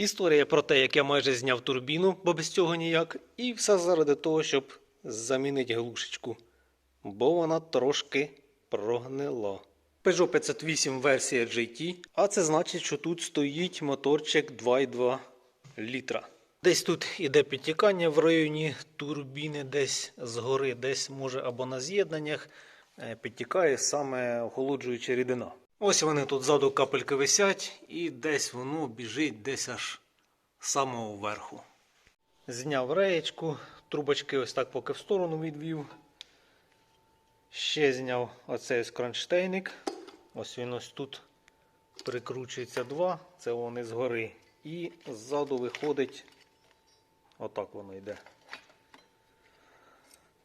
Історія про те, як я майже зняв турбіну, бо без цього ніяк, і все заради того, щоб замінити глушечку, бо вона трошки прогнила. Peugeot 508 версія GT, а це значить, що тут стоїть моторчик 2,2 літра. Десь тут іде підтікання в районі турбіни, десь згори, десь може або на з'єднаннях е, підтікає саме охолоджуюча рідина. Ось вони тут ззаду капельки висять, і десь воно біжить десь аж з самого верху. Зняв реєчку, трубочки ось так поки в сторону відвів. Ще зняв оцей кронштейник. Ось він ось тут прикручується два, це вони згори. І ззаду виходить, отак воно йде.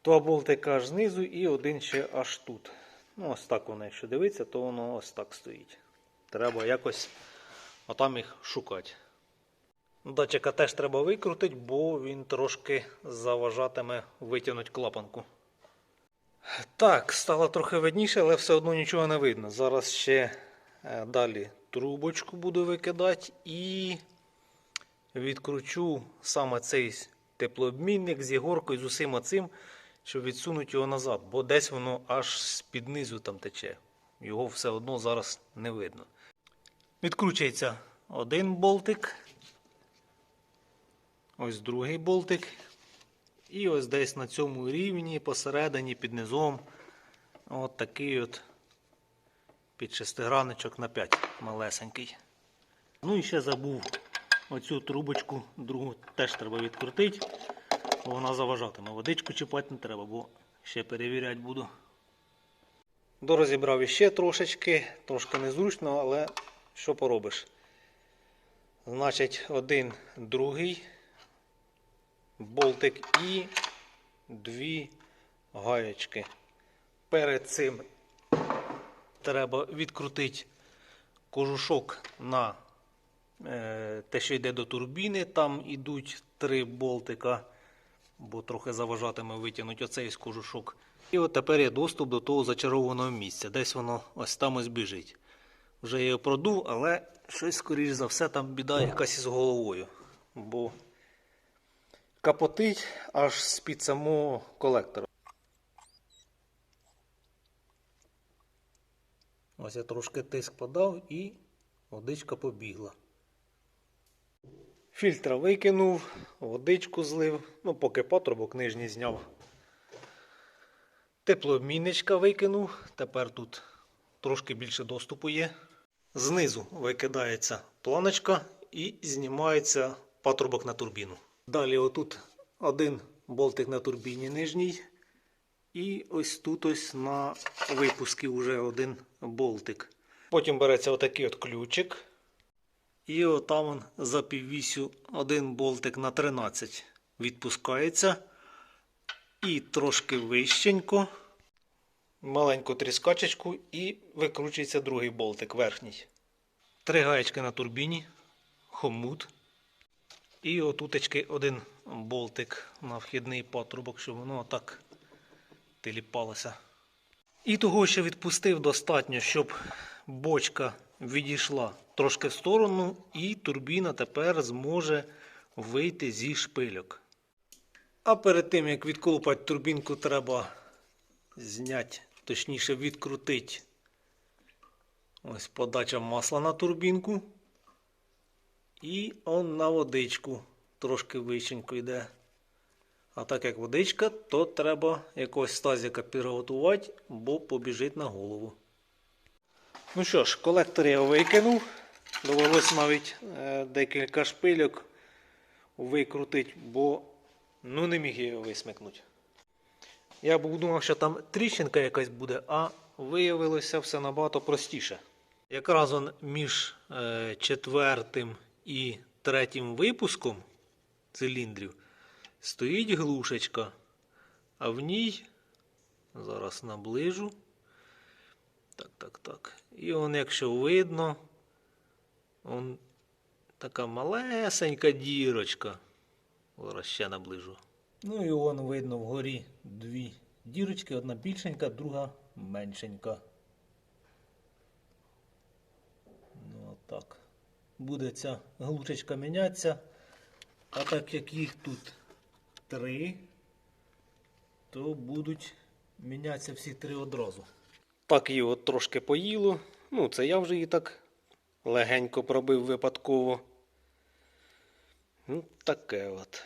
Два болтика аж знизу і один ще аж тут. Ну, ось так воно, якщо дивитися, то воно ось так стоїть. Треба якось отам їх шукати. Датчика теж треба викрутити, бо він трошки заважатиме витягнути клапанку. Так, стало трохи видніше, але все одно нічого не видно. Зараз ще е, далі трубочку буду викидати і відкручу саме цей теплообмінник з ігоркою, з усім оцим, щоб відсунути його назад, бо десь воно аж з-під низу там тече. Його все одно зараз не видно. Відкручується один болтик. Ось другий болтик. І ось десь на цьому рівні, посередині, під низом, от такий от під шестиграничок на 5 малесенький. Ну і ще забув оцю трубочку, другу теж треба відкрутити, вона заважатиме. Водичку чіпати не треба, бо ще перевіряти буду. Дорозібрав іще трошечки, трошки незручно, але що поробиш? Значить, один, другий болтик і дві гаєчки. Перед цим треба відкрутити кожушок на е, те, що йде до турбіни. Там йдуть три болтика, бо трохи заважатиме витягнути оцей з кожушок. І от тепер є доступ до того зачарованого місця. Десь воно ось там ось біжить. Вже я його продув, але щось, скоріш за все, там біда якась із головою. Бо капотить аж з-під самого колектора. Ось я трошки тиск подав і водичка побігла. Фільтра викинув, водичку злив, ну поки патрубок нижній зняв. Теплообмінничка викинув, тепер тут трошки більше доступу є. Знизу викидається планочка і знімається патрубок на турбіну. Далі отут один болтик на турбіні нижній. І ось тут ось на випуску вже один болтик. Потім береться отакий от ключик. І отам за піввісю один болтик на 13 відпускається. І трошки вищенько. Маленьку тріскачечку і викручується другий болтик верхній. Три гаєчки на турбіні, хомут. І отутечки один болтик на вхідний патрубок, щоб воно так тиліпалося. І того, що відпустив, достатньо, щоб бочка відійшла трошки в сторону, і турбіна тепер зможе вийти зі шпильок. А перед тим, як відколупати турбінку, треба зняти, точніше відкрутити ось подача масла на турбінку. І он на водичку трошки вищенько йде. А так як водичка, то треба якогось стазіка підготувати, бо побіжить на голову. Ну що ж, колектор я викинув. Довелось навіть е, декілька шпильок викрутити, бо ну не міг я його висмикнути. Я був думав, що там тріщинка якась буде, а виявилося все набагато простіше. Якраз он між е, четвертим і третім випуском циліндрів стоїть глушечка, а в ній зараз наближу. Так, так, так. І он, якщо видно, он така малесенька дірочка. Зараз ще наближу. Ну і вон видно вгорі дві дірочки, одна більшенька, друга меншенька. Ну, отак. буде ця глушечка мінятися. А так як їх тут три, то будуть мінятися всі три одразу. Так її трошки поїло. Ну, це я вже її так легенько пробив випадково. Ну, таке от.